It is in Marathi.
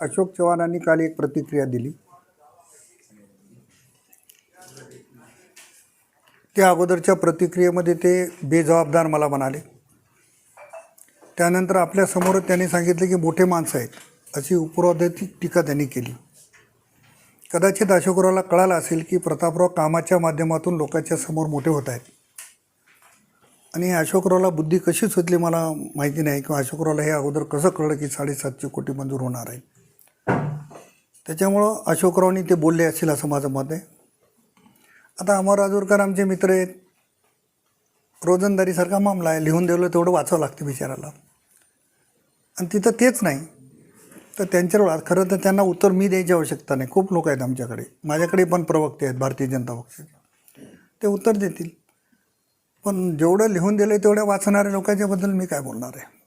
अशोक चव्हाणांनी काल एक प्रतिक्रिया दिली. त्या अगोदरच्या प्रतिक्रियेमध्ये ते बेजबाबदार मला म्हणाले. त्यानंतर आपल्यासमोर त्यांनी सांगितलं की मोठे माणसं आहेत अशी उपरोधाची टीका त्यांनी केली. कदाचित अशोकरावला कळालं असेल की प्रतापराव कामाच्या माध्यमातून लोकांच्या समोर मोठे होत आहेत. आणि अशोकरावला बुद्धी कशी सुचली मला माहिती नाही किंवा अशोकरावला हे अगोदर कसं कळलं की साडेसातशे कोटी मंजूर होणार आहे त्याच्यामुळं अशोकरावनी ते बोलले असेल असं माझं मत आहे. आता अमर राजूरकर आमचे मित्र आहेत. रोजंदारीसारखा मामला आहे. लिहून दिलं तेवढं वाचावं लागतं बिचाराला. आणि तिथं तेच नाही. तर त्यांच्यावर खरं तर त्यांना उत्तर मी द्यायची आवश्यकता नाही. खूप लोक आहेत आमच्याकडे. माझ्याकडे पण प्रवक्ते आहेत भारतीय जनता पक्षाचे ते उत्तर देतील. पण जेवढं लिहून दिलं तेवढ्या वाचणाऱ्या लोकांच्याबद्दल मी काय बोलणार आहे?